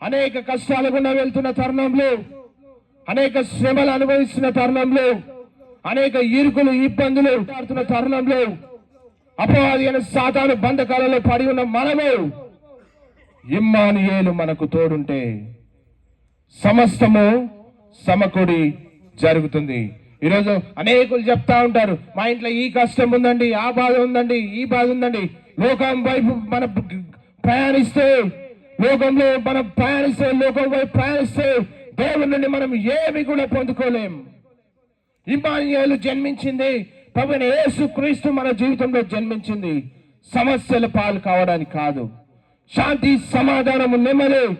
అనేక కష్టాలు గుండా వెళ్తున్న తరుణంలో అనేక శ్రమలు అనుభవిస్తున్న తరుణంలో అనేక ఇరుకులు ఇబ్బందులు ఆడుతున్న తరుణంలో అపవాది అయిన సాతాను బంధకాలలో పడి ఉన్న మనము ఇమ్మానియేలు మనకు తోడుంటే సమస్తము సమకూడి జరుగుతుంది. ఈరోజు అనేకులు చెప్తా ఉంటారు మా ఇంట్లో ఈ కష్టం ఉందండి ఆ బాధ ఉందండి ఈ బాధ ఉందండి లోకం వైపు మన ప్రయాణిస్తే లోకంలో మనం ప్రయాణిస్తే లోకం వైపు ప్రయాణిస్తే దేవుని నుండి మనం ఏమి కూడా పొందుకోలేం. ఇమానియాలు జన్మించింది ప్రభుని యేసు క్రీస్తు మన జీవితంలో జన్మించింది. సమస్యల పాలు కావడానికి కాదు. శాంతి సమాధానము నెమ్మది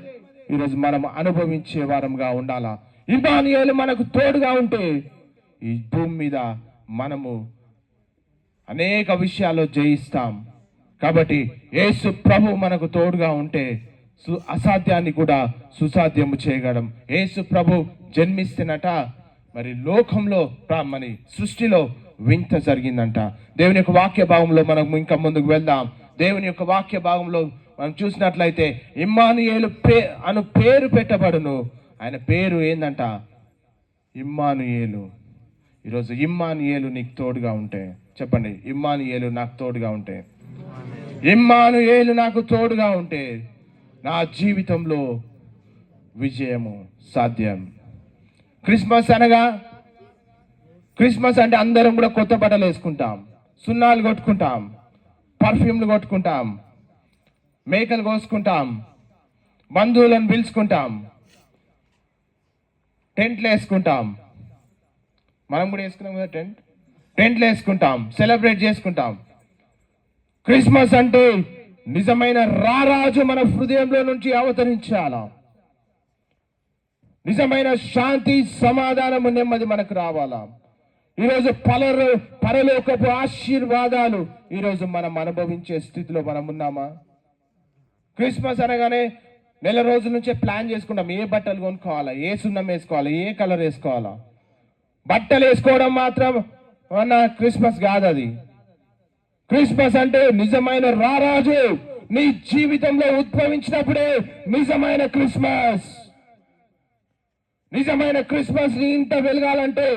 ఈరోజు మనం అనుభవించే వారంగా ఉండాలా? ఇమానియాలు మనకు తోడుగా ఉంటే ఈ భూమి మీద మనము అనేక విషయాల్లో జయిస్తాం. కాబట్టి యేసు ప్రభు మనకు తోడుగా ఉంటే అసాధ్యాన్ని కూడా సుసాధ్యము చేయగలం. యేసు ప్రభు జన్మిస్తున్నట మరి లోకంలో మరి సృష్టిలో వింత జరిగిందంట. దేవుని యొక్క వాక్య భాగంలో మనం ఇంకా ముందుకు వెళ్దాం. దేవుని యొక్క వాక్య భాగంలో మనం చూసినట్లయితే ఇమ్మానుయేలు పే అను పేరు పెట్టబడును. ఆయన పేరు ఏందంట? ఇమ్మానుయేలు. ఈరోజు ఇమ్మానుయేలు నీకు తోడుగా ఉంటే. చెప్పండి ఇమ్మానుయేలు నాకు తోడుగా ఉంటే. ఇమ్మానుయేలు నాకు తోడుగా ఉంటే. నా జీవితంలో విజయము సాధ్యం. క్రిస్మస్ అనగా క్రిస్మస్ అంటే అందరం కూడా కొత్త బట్టలు వేసుకుంటాం సున్నాలు కొట్టుకుంటాం పర్ఫ్యూమ్లు కొట్టుకుంటాం మేకలు కోసుకుంటాం బంధువులను పిలుచుకుంటాం టెంట్లు వేసుకుంటాం. మనం కూడా వేసుకున్నాం కదా టెంట్? టెంట్లు వేసుకుంటాం సెలబ్రేట్ చేసుకుంటాం. క్రిస్మస్ అంటే నిజమైన రారాజు మన హృదయంలో నుంచి అవతరించాలా? నిజమైన శాంతి సమాధానము నెమ్మది మనకు రావాలా? ఈరోజు పలరు పరలోకపు ఆశీర్వాదాలు ఈరోజు మనం అనుభవించే స్థితిలో మనం ఉన్నామా? క్రిస్మస్ అనగానే నెల రోజుల నుంచే ప్లాన్ చేసుకుంటాం. ఏ బట్టలు కొనుక్కోవాలా? ఏ సున్నం వేసుకోవాలా? ఏ కలర్ వేసుకోవాలా? బట్టలు వేసుకోవడం మాత్రం అన్న క్రిస్మస్ కాదు అది క్రిస్మస్ అంటే నిజమైన రారాజు నీ జీవితంలో ఉద్భవించినప్పుడే నిజమైన క్రిస్మస్. నిజమైన క్రిస్మస్ నీ ఇంట వెలగాలంటే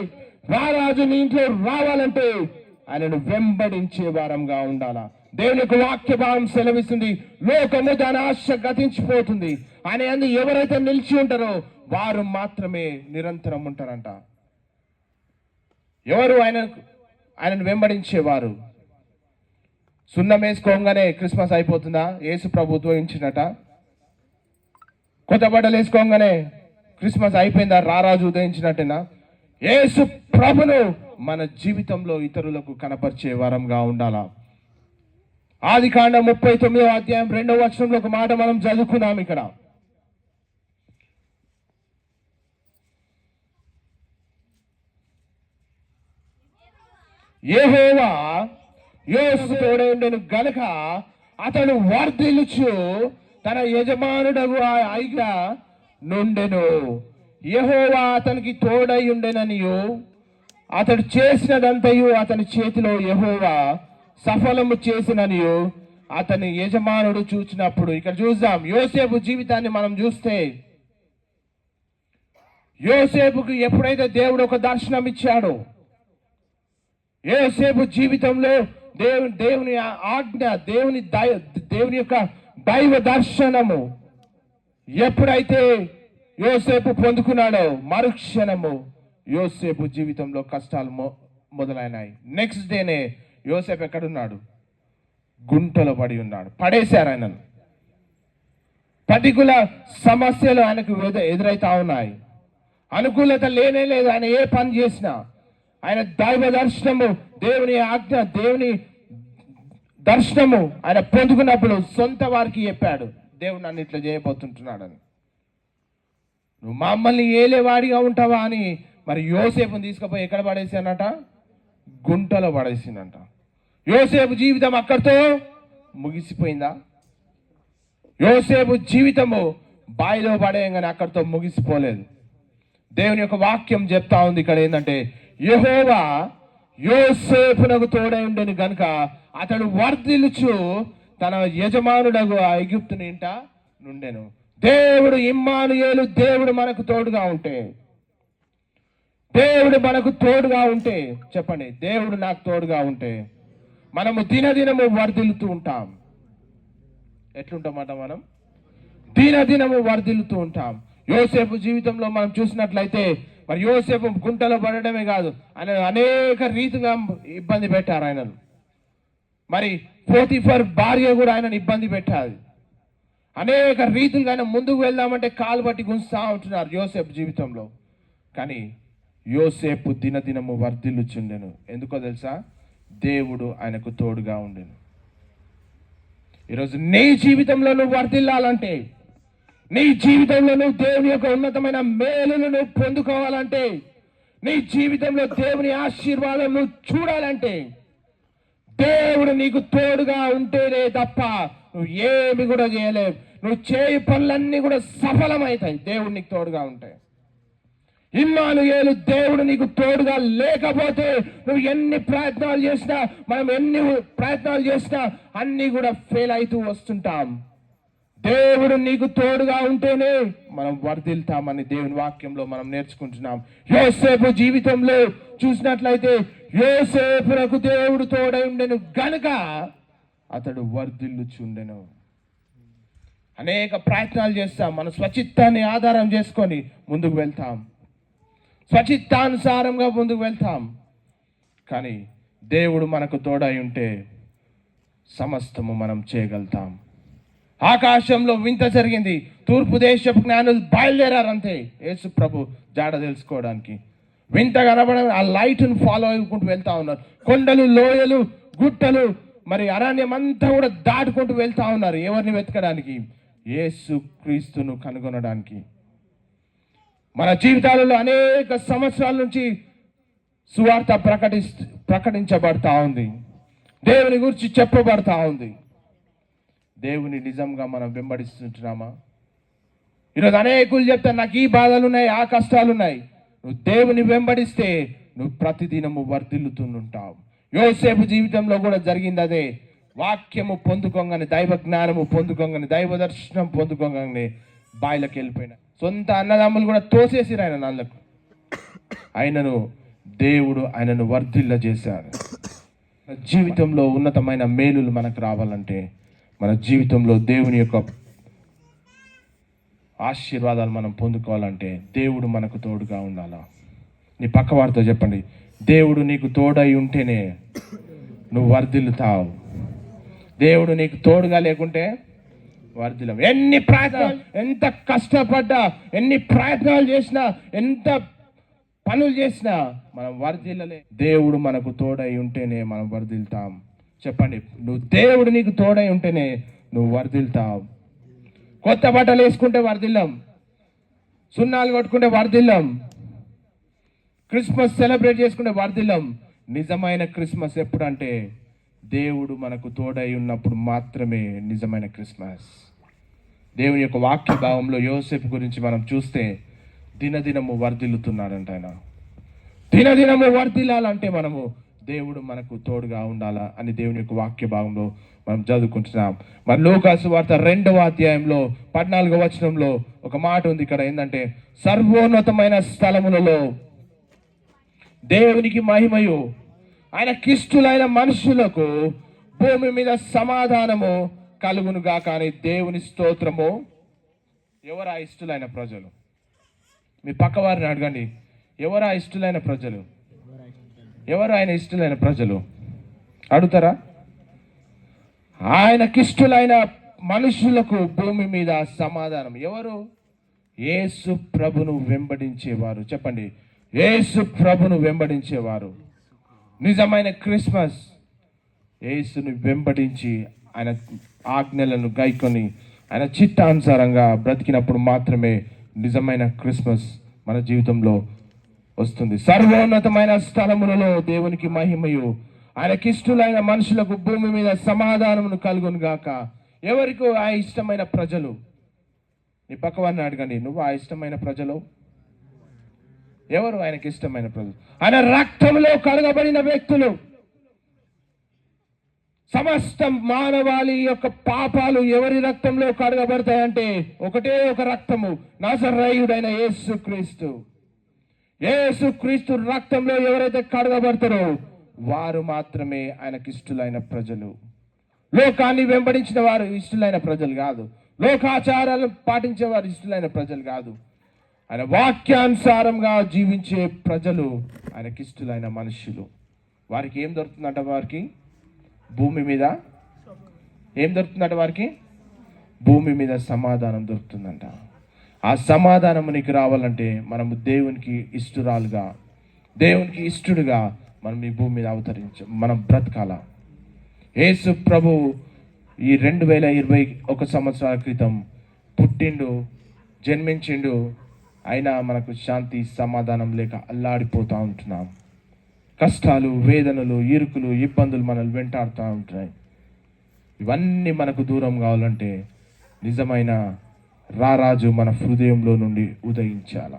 రారాజు నీ ఇంట్లో రావాలంటే ఆయనను వెంబడించే వారంగా ఉండాలా. దేవునికి వాక్య భావం సెలవిస్తుంది. లోకము దాని ఆశ గతించిపోతుంది. ఆయన అందు ఎవరైతే నిలిచి ఉంటారో వారు మాత్రమే నిరంతరం ఉంటారంట. ఎవరు ఆయన ఆయనను వెంబడించేవారు? సున్నం వేసుకోగానే క్రిస్మస్ అయిపోతుందా? యేసు ప్రభు ఉద్భవించినట కొత్త బట్టలు వేసుకోగానే క్రిస్మస్ అయిపోయిందా? రారాజు ఉదయించినట్టేనా? యేసు ప్రభును మన జీవితంలో ఇతరులకు కనపరిచే వరంగా ఉండాలా? ఆది కాండ ముప్పై తొమ్మిదో అధ్యాయం రెండవ వచనంలో ఒక మాట మనం చదువుకున్నాం ఇక్కడ. యెహోవా యేసు తోడేండెను గనుక అతడు వర్ధిలుచు తన యజమానుడగు ఆ ఐగ నుండెను. యహోవా అతనికి తోడై ఉండెననియు. అతడు చేసినదంతయు అతని చేతిలో యహోవా సఫలము చేసిననియు. అతని యజమానుడు చూచినప్పుడు ఇక్కడ చూద్దాం. యోసేపు జీవితాన్ని మనం చూస్తే యోసేపుకు ఎప్పుడైతే దేవుడు ఒక దర్శనం ఇచ్చాడో యోసేపు జీవితంలో దేవుని దేవుని ఆజ్ఞ దేవుని దేవుని యొక్క దైవ దర్శనము ఎప్పుడైతే యోసేపు పొందుకున్నాడో మరుక్షణము యోసేపు జీవితంలో కష్టాలు మొ- మొదలైనాయి. నెక్స్ట్ డేనే యోసేపు ఎక్కడున్నాడు? గుంటలో పడి ఉన్నాడు. పడేశారు ఆయనను. పర్టికులర్ సమస్యలు ఆయనకు ఎదురైతా ఉన్నాయి. అనుకూలత లేనే లేదు. ఆయన ఏ పని చేసినా. ఆయన దైవ దర్శనము దేవుని ఆజ్ఞ దేవుని దర్శనము ఆయన పొందుకున్నప్పుడు సొంత వారికి చెప్పాడు దేవుడు నన్ను ఇట్లా చేయబోతుంటున్నాడని. నువ్వు మమ్మల్ని ఏలేవాడిగా ఉంటావా అని మరి యోసేపుని తీసుకుపోయి ఎక్కడ పడేసానట గుంటలో పడేసిందంట. యోసేపు జీవితం అక్కడితో ముగిసిపోయిందా? యోసేపు జీవితము బాయిలో పడేయంగానే అక్కడితో ముగిసిపోలేదు. దేవుని యొక్క వాక్యం చెప్తా ఉంది ఇక్కడ ఏంటంటే యహోవా యోసేపునకు తోడై ఉండేను గనుక అతడు వర్ధిల్లుచు తన యజమానుడగు ఆ ఐగుప్తుని ఇంట నుండెను. దేవుడు ఇమ్మానుయేలు దేవుడు మనకు తోడుగా ఉంటే. దేవుడు మనకు తోడుగా ఉంటే. చెప్పండి దేవుడు నాకు తోడుగా ఉంటే. మనము దినదినము వర్ధిల్లుతూ ఉంటాం. ఎట్లుంటామట మనం? దినదినము వర్ధిల్లుతూ ఉంటాం. యోసేపు జీవితంలో మనం చూసినట్లయితే మరి యోసేపు గుంటలో పడడమే కాదు ఆయన అనేక రీతిగా ఇబ్బంది పెట్టారు ఆయనను. మరి పోతిఫర్ భార్య కూడా ఆయనను ఇబ్బంది పెట్టాలి అనేక రీతులుగా ఆయన ముందుకు వెళ్దామంటే కాలు పట్టి గుంజుతా ఉంటున్నారు యోసేపు జీవితంలో. కానీ యోసేపు దినదినము వర్ధిల్లుచుండెను. ఎందుకో తెలుసా? దేవుడు ఆయనకు తోడుగా ఉండెను. ఈరోజు నీ జీవితంలో నువ్వు వర్ధిల్లాలంటే నీ జీవితంలో నువ్వు దేవుని యొక్క ఉన్నతమైన మేలును నువ్వు పొందుకోవాలంటే నీ జీవితంలో దేవుని ఆశీర్వాదం నువ్వు చూడాలంటే దేవుడు నీకు తోడుగా ఉంటేనే తప్ప నువ్వు ఏమి కూడా చేయలేవు. నువ్వు చేయి పనులన్నీ కూడా సఫలమవుతాయి. దేవుడు నీకు తోడుగా ఉంటే. ఇమ్మానుయేలు దేవుడు నీకు తోడుగా లేకపోతే నువ్వు ఎన్ని ప్రయత్నాలు చేసినా మనం ఎన్ని ప్రయత్నాలు చేసినా అన్నీ కూడా ఫెయిల్ అవుతూ వస్తుంటాం. దేవుడు నీకు తోడుగా ఉంటేనే మనం వర్ధిల్తామని దేవుని వాక్యంలో మనం నేర్చుకుంటున్నాం. యోసేపు జీవితంలో చూసినట్లయితే యోసేపునకు దేవుడు తోడై ఉండెను గనుక అతడు వర్ధిల్లుచుండెను. అనేక ప్రయత్నాలు చేస్తాం. మన స్వచిత్తాన్ని ఆధారం చేసుకొని ముందుకు వెళ్తాం. స్వచిత్తానుసారంగా ముందుకు వెళ్తాం. కానీ దేవుడు మనకు తోడై ఉంటే సమస్తము మనం చేయగలుగుతాం. ఆకాశంలో వింత జరిగింది. తూర్పు దేశపు జ్ఞానులు బయలుదేరారంతే. యేసు ప్రభు జాడ తెలుసుకోవడానికి. వింత కనబడ ఆ లైట్ను ఫాలో అయ్యుకుంటూ వెళ్తా ఉన్నారు. కొండలు లోయలు గుట్టలు మరి అరణ్యం అంతా కూడా దాటుకుంటూ వెళ్తా ఉన్నారు. ఎవరిని వెతకడానికి? యేసు క్రీస్తును కనుగొనడానికి. మన జీవితాలలో అనేక సంవత్సరాల నుంచి సువార్త ప్రకటి ప్రకటించబడతా ఉంది. దేవుని గురించి చెప్పబడతా ఉంది. దేవుని నిజంగా మనం వెంబడిస్తుంటున్నామా? ఈరోజు అనేకులు చెప్తారు నాకు ఈ బాధలు ఉన్నాయి ఆ కష్టాలు ఉన్నాయి నువ్వు దేవుని వెంబడిస్తే నువ్వు ప్రతిదినము వర్ధిల్లుతుంటావు యోసేపు జీవితంలో కూడా జరిగింది అదే. వాక్యము పొందుకోగానే దైవ జ్ఞానము పొందుకోగానే దైవ దర్శనం పొందుకోగానే బాయిలకు వెళ్ళిపోయిన. సొంత అన్నదమ్ములు కూడా తోసేసిరు ఆయన నాన్నకు ఆయనను దేవుడు ఆయనను వర్ధిల్ల చేశారు జీవితంలో ఉన్నతమైన మేలులు మనకు రావాలంటే మన జీవితంలో దేవుని యొక్క ఆశీర్వాదాలు మనం పొందుకోవాలంటే దేవుడు మనకు తోడుగా ఉండాలా? నీ పక్క వారితో చెప్పండి. దేవుడు నీకు తోడై ఉంటేనే నువ్వు వర్ధిల్లుతావు. దేవుడు నీకు తోడుగా లేకుంటే వర్ధిలం ఎన్ని ప్రయత్నాలు ఎంత కష్టపడ్డా ఎన్ని ప్రయత్నాలు చేసినా ఎంత పనులు చేసినా మనం వర్ధిల్లలే. దేవుడు మనకు తోడై ఉంటేనే మనం వర్ధిల్తాం చెప్పండి. నువ్వు దేవుడు నీకు తోడై ఉంటేనే నువ్వు వరదిల్తావు కొత్త బట్టలు వేసుకుంటే వరదిల్లం సున్నాలు కొట్టుకుంటే వరదిల్లం క్రిస్మస్ సెలబ్రేట్ చేసుకుంటే వరదిల్లం నిజమైన క్రిస్మస్ ఎప్పుడంటే దేవుడు మనకు తోడై ఉన్నప్పుడు మాత్రమే నిజమైన క్రిస్మస్. దేవుని యొక్క వాక్య భావంలో యోసేపు గురించి మనం చూస్తే దినదినము వర్ధిల్లుతున్నాడంట ఆయన. దినదినము వర్ధిల్లాలంటే మనము దేవుడు మనకు తోడుగా ఉండాలా అని దేవుని యొక్క వాక్య భాగంలో మనం చదువుకుంటున్నాం. మరి లోకాసు వార్త రెండవ అధ్యాయంలో పద్నాలుగో వచనంలో ఒక మాట ఉంది. ఇక్కడ ఏంటంటే సర్వోన్నతమైన స్థలములలో దేవునికి మహిమయు ఆయన కిష్టులైన మనుషులకు భూమి మీద సమాధానము కలుగునుగా కానీ దేవుని స్తోత్రము. ఎవరా ఇష్టలైన ప్రజలు? మీ పక్కవారిని అడగండి. ఎవరా ఇష్టలైన ప్రజలు? ఎవరు ఆయన ఇష్టలైన ప్రజలు? అడుగుతారా? ఆయనకిష్టులైన మనుషులకు భూమి మీద సమాధానం ఎవరు? యేసు ప్రభును వెంబడించేవారు. చెప్పండి. యేసు ప్రభును వెంబడించేవారు. నిజమైన క్రిస్మస్. యేసుని వెంబడించి ఆయన ఆజ్ఞలను గైకొని ఆయన చిత్తానుసారంగా బ్రతికినప్పుడు మాత్రమే నిజమైన క్రిస్మస్ మన జీవితంలో వస్తుంది. సర్వోన్నతమైన స్థలములలో దేవునికి మహిమయు. ఆయనకిష్టులైన మనుషులకు భూమి మీద సమాధానమును కలుగును గాక ఎవరికి ఆ ఇష్టమైన ప్రజలు. నీ పక్కవారిని అడగండి నువ్వు ఆ ఇష్టమైన ప్రజలు? ఎవరు ఆయనకి ఇష్టమైన ప్రజలు? ఆయన రక్తంలో కడగబడిన వ్యక్తులు. సమస్త మానవాళి యొక్క పాపాలు ఎవరి రక్తంలో కడగబడతాయంటే ఒకటే ఒక రక్తము. నజరేయుడైన యేసు క్రీస్తు రక్తంలో ఎవరైతే కడగబడతారో వారు మాత్రమే ఆయనకి ఇష్టలైన ప్రజలు. లోకాన్ని వెంబడించిన వారు ఇష్టలైన ప్రజలు కాదు. లోకాచారాలను పాటించే వారు ఇష్టలైన ప్రజలు కాదు. ఆయన వాక్యానుసారంగా జీవించే ప్రజలు ఆయనకి ఇష్టలైన మనుషులు. వారికి ఏం దొరుకుతుందంట వారికి? భూమి మీద? ఏం దొరుకుతుందంట వారికి? భూమి మీద సమాధానం దొరుకుతుందంట. ఆ సమాధానం నీకు రావాలంటే మనము దేవునికి ఇష్టురాలుగా దేవునికి ఇష్టడుగా మనం ఈ భూమి మీద అవతరించ మనం బ్రతకాల. యేసు ప్రభు ఈ రెండు వేల ఇరవై ఒక సంవత్సరాల క్రితం పుట్టిండు జన్మించిండు. అయినా మనకు శాంతి సమాధానం లేక అల్లాడిపోతూ ఉంటున్నాం. కష్టాలు వేదనలు ఇరుకులు ఇబ్బందులు మనల్ని వెంటాడుతూ ఉంటున్నాయి. ఇవన్నీ మనకు దూరం కావాలంటే నిజమైన రారాజు మన హృదయంలో నుండి ఉదయించాల?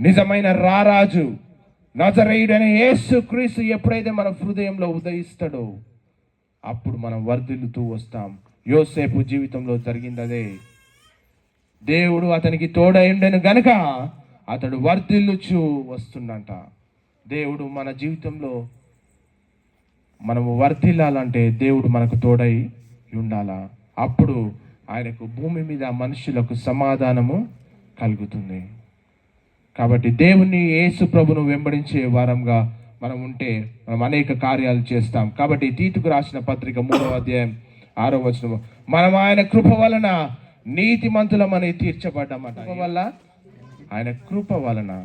నిజమైన రారాజు నజరేయుడైన యేసు క్రీస్తు ఎప్పుడైతే మన హృదయంలో ఉదయిస్తాడో అప్పుడు మనం వర్ధిల్లుతూ వస్తాం. యోసేపు జీవితంలో జరిగింది అదే దేవుడు అతనికి తోడైండెను గనుక అతడు వర్ధిల్లుచు వస్తుండంట. దేవుడు మన జీవితంలో మనము వర్ధిల్లాలంటే దేవుడు మనకు తోడై ఉండాలా? అప్పుడు ఆయనకు భూమి మీద మనుషులకు సమాధానము కలుగుతుంది. కాబట్టి దేవుని యేసు ప్రభును వెంబడించే వారంగా మనం ఉంటే మనం అనేక కార్యాలు చేస్తాం. కాబట్టి తీతుకు రాసిన పత్రిక మూడవ అధ్యాయం ఆరో వచనము మనం ఆయన కృప వలన నీతిమంతులమని తీర్చబడ్డామట. కృప వల్ల? ఆయన కృప వలన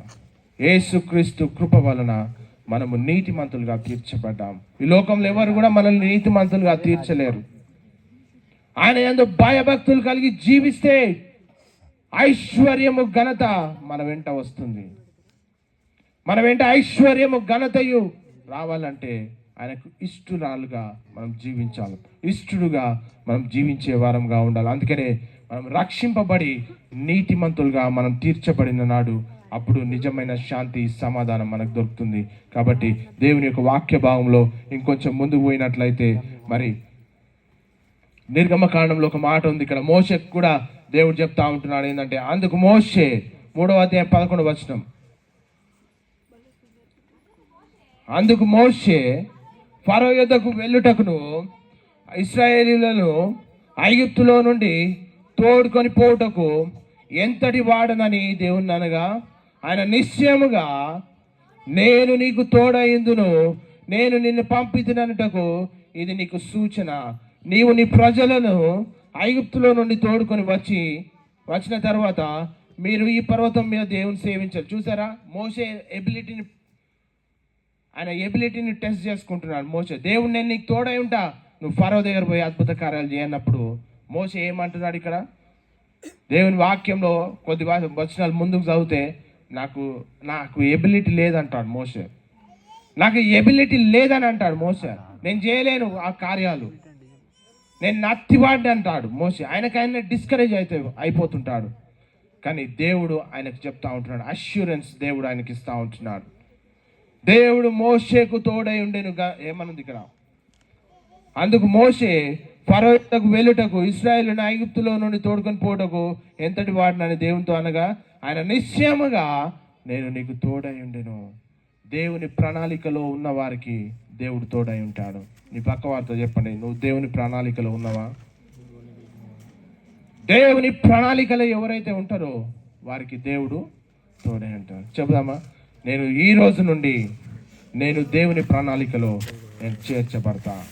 యేసుక్రీస్తు కృప వలన మనము నీతిమంతులుగా తీర్చబడ్డాం. ఈ లోకంలో ఎవరు కూడా మనల్ని నీతిమంతులుగా తీర్చలేరు. ఆయన ఎందు భయభక్తులు కలిగి జీవిస్తే ఐశ్వర్యము ఘనత మన వెంట వస్తుంది. మన వెంట ఐశ్వర్యము ఘనతయు రావాలంటే ఆయనకు ఇష్టురాలుగా మనం జీవించాలి. ఇష్టుడుగా మనం జీవించే వారంగా ఉండాలి. అందుకనే మనం రక్షింపబడి నీతిమంతులుగా మనం తీర్చబడిన నాడు అప్పుడు నిజమైన శాంతి సమాధానం మనకు దొరుకుతుంది. కాబట్టి దేవుని యొక్క వాక్య భాగంలో ఇంకొంచెం ముందుకు పోయినట్లయితే మరి నిర్గమకాండంలో ఒక మాట ఉంది. ఇక్కడ మోసకు కూడా దేవుడు చెప్తా ఉంటున్నాడు ఏంటంటే అందుకు మోసే మూడవ అధ్యాయం పదకొండు వచనం. అందుకు మోసే ఫరో యుద్ధకు వెళ్ళుటకును ఇస్రాయేలీలను ఐగుప్తులో నుండి తోడుకొని పోవుటకు ఎంతటి వాడనని దేవుని అనగా ఆయన నిశ్చయముగా నేను నీకు తోడయిందును నేను నిన్ను పంపితునటకు ఇది నీకు సూచన. నీవు నీ ప్రజలను ఐగుప్తులో నుండి తోడుకొని వచ్చి వచ్చిన తర్వాత మీరు ఈ పర్వతం మీద దేవుని సేవించారు చూసారా? మోసే ఎబిలిటీని ఆయన ఎబిలిటీని టెస్ట్ చేసుకుంటున్నాడు మోసే దేవుడు నేను నీకు తోడై ఉంటా. నువ్వు ఫరో దగ్గర పోయి అద్భుత కార్యాలు చేయనప్పుడు మోసే ఏమంటున్నాడు ఇక్కడ? దేవుని వాక్యంలో కొద్ది వచనాలు ముందుకు చదివితే నాకు నాకు ఎబిలిటీ లేదంటాడు మోసే నాకు ఎబిలిటీ లేదని అంటాడు మోసే నేను చేయలేను ఆ కార్యాలు. నేను నత్తివాడి అంటాడు మోసి ఆయనకు ఆయన డిస్కరేజ్ అయితే అయిపోతుంటాడు. కానీ దేవుడు ఆయనకు చెప్తా ఉంటున్నాడు. అష్యూరెన్స్ దేవుడు ఆయనకి ఇస్తా ఉంటున్నాడు. దేవుడు మోషేకు తోడై ఉండేను ఏమనుంది ఇక్కడ? అందుకు మోషే ఫరోకు వెళ్ళుటకు ఇస్రాయేల్ ఐగుప్తులో నుండి తోడుకొని పోటకు ఎంతటి వాడినని దేవునితో అనగా ఆయన నిశ్చయముగా నేను నీకు తోడై ఉండెను. దేవుని ప్రణాళికలో ఉన్న వారికి దేవుడు తోడై ఉంటాడు. నీ పక్క వారితో చెప్పండి నువ్వు దేవుని ప్రణాళికలో ఉన్నావా? దేవుని ప్రణాళికలో ఎవరైతే ఉంటారో వారికి దేవుడు తోడై ఉంటాడు. చెబుదామా నేను ఈ రోజు నుండి నేను దేవుని ప్రణాళికలో నేను చేర్చబడతా.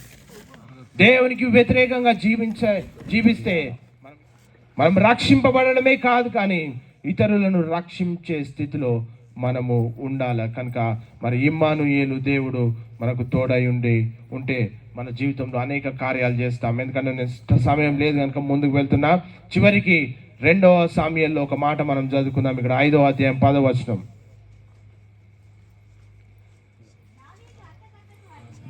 దేవునికి వ్యతిరేకంగా జీవించ జీవిస్తే మనం మనం రక్షింపబడడమే కాదు కానీ ఇతరులను రక్షించే స్థితిలో మనము ఉండాలి? కనుక మరి ఇమ్మానుయేలు దేవుడు మనకు తోడై ఉండి ఉంటే మన జీవితంలో అనేక కార్యాలు చేస్తాం. ఎందుకంటే నేను సమయం లేదు కనుక ముందుకు వెళ్తున్నా. చివరికి రెండవ సామ్యంలో ఒక మాట మనం చదువుకుందాం. ఇక్కడ ఐదవ అధ్యాయం పదవ వచనం.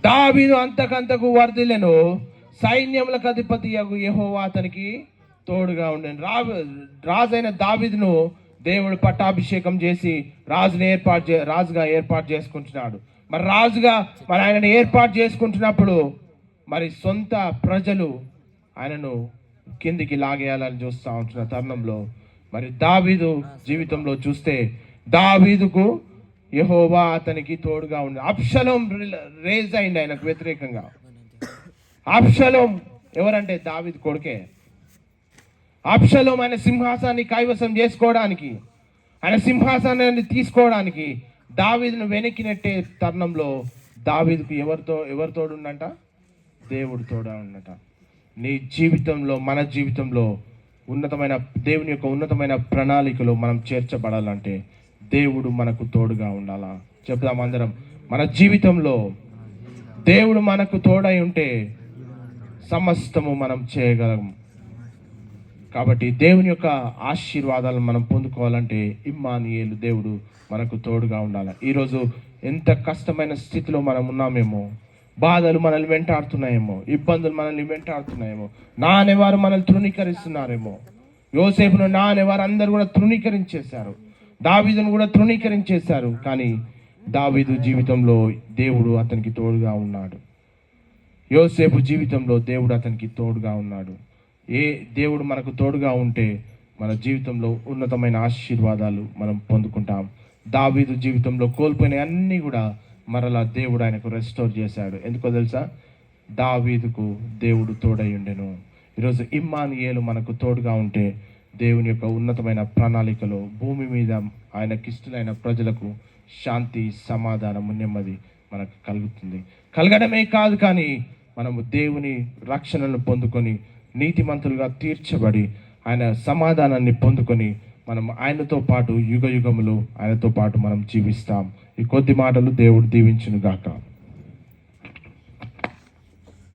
దావీదు అంతకంతకు వర్ధిలను సైన్యములకు అధిపతి యహో అతనికి తోడుగా ఉండే రా రాజైన దావీదును దేవుడు పట్టాభిషేకం చేసి రాజుని ఏర్పాటు చే రాజుగా ఏర్పాటు చేసుకుంటున్నాడు. మరి రాజుగా మరి ఆయనను ఏర్పాటు చేసుకుంటున్నప్పుడు మరి సొంత ప్రజలు ఆయనను కిందికి లాగేయాలని చూస్తూ ఉంటున్న తరుణంలో మరి దావీదు జీవితంలో చూస్తే దావీదుకు యహోవా అతనికి తోడుగా ఉంది అప్షలం రేజ్ అయింది ఆయనకు వ్యతిరేకంగా. అప్షలం ఎవరంటే దావీదు కొడుకే. అప్షలం ఆయన సింహాసాన్ని కైవసం చేసుకోవడానికి ఆయన సింహాసనాన్ని తీసుకోవడానికి దావీదును వెనక్కి నెట్టే తరుణంలో దావీదుకు ఎవరితో ఎవరితోడుండంట దేవుడు తోడా ఉన్నట నీ జీవితంలో మన జీవితంలో ఉన్నతమైన దేవుని యొక్క ఉన్నతమైన ప్రణాళికలో మనం చేర్చబడాలంటే దేవుడు మనకు తోడుగా ఉండాలా? చెప్దాం అందరం. మన జీవితంలో దేవుడు మనకు తోడై ఉంటే సమస్తము మనం చేయగలం. కాబట్టి దేవుని యొక్క ఆశీర్వాదాలను మనం పొందుకోవాలంటే ఇమ్మానియేలు దేవుడు మనకు తోడుగా ఉండాలి. ఈరోజు ఎంత కష్టమైన స్థితిలో మనం ఉన్నామేమో బాధలు మనల్ని వెంటాడుతున్నాయేమో ఇబ్బందులు మనల్ని వెంటాడుతున్నాయేమో నా అనేవారు మనల్ని తృణీకరిస్తున్నారేమో. యోసేపును నా అనేవారు అందరూ కూడా తృణీకరించేశారు. దావీదును కూడా తృణీకరించేశారు. కానీ దావీదు జీవితంలో దేవుడు అతనికి తోడుగా ఉన్నాడు. యోసేపు జీవితంలో దేవుడు అతనికి తోడుగా ఉన్నాడు. ఏ దేవుడు మనకు తోడుగా ఉంటే మన జీవితంలో ఉన్నతమైన ఆశీర్వాదాలు మనం పొందుకుంటాం. దావీదు జీవితంలో కోల్పోయిన అన్నీ కూడా మరలా దేవుడు ఆయనకు రెస్టోర్ చేశాడు. ఎందుకో తెలుసా? దావీదుకు దేవుడు తోడై ఉండెను. ఈరోజు ఇమ్మానియేలు మనకు తోడుగా ఉంటే దేవుని యొక్క ఉన్నతమైన ప్రణాళికలో భూమి మీద ఆయనకిష్టలైన ప్రజలకు శాంతి సమాధానము నెమ్మది మనకు కలుగుతుంది. కలగడమే కాదు కానీ మనము దేవుని రక్షణను పొందుకొని నీతిమంతులుగా తీర్చబడి ఆయన సమాధానాన్ని పొందుకొని మనం ఆయనతో పాటు యుగ యుగములు ఆయనతో పాటు మనం జీవిస్తాం. ఈ కొద్ది మాటలు దేవుడు దీవించునుగాక. గాక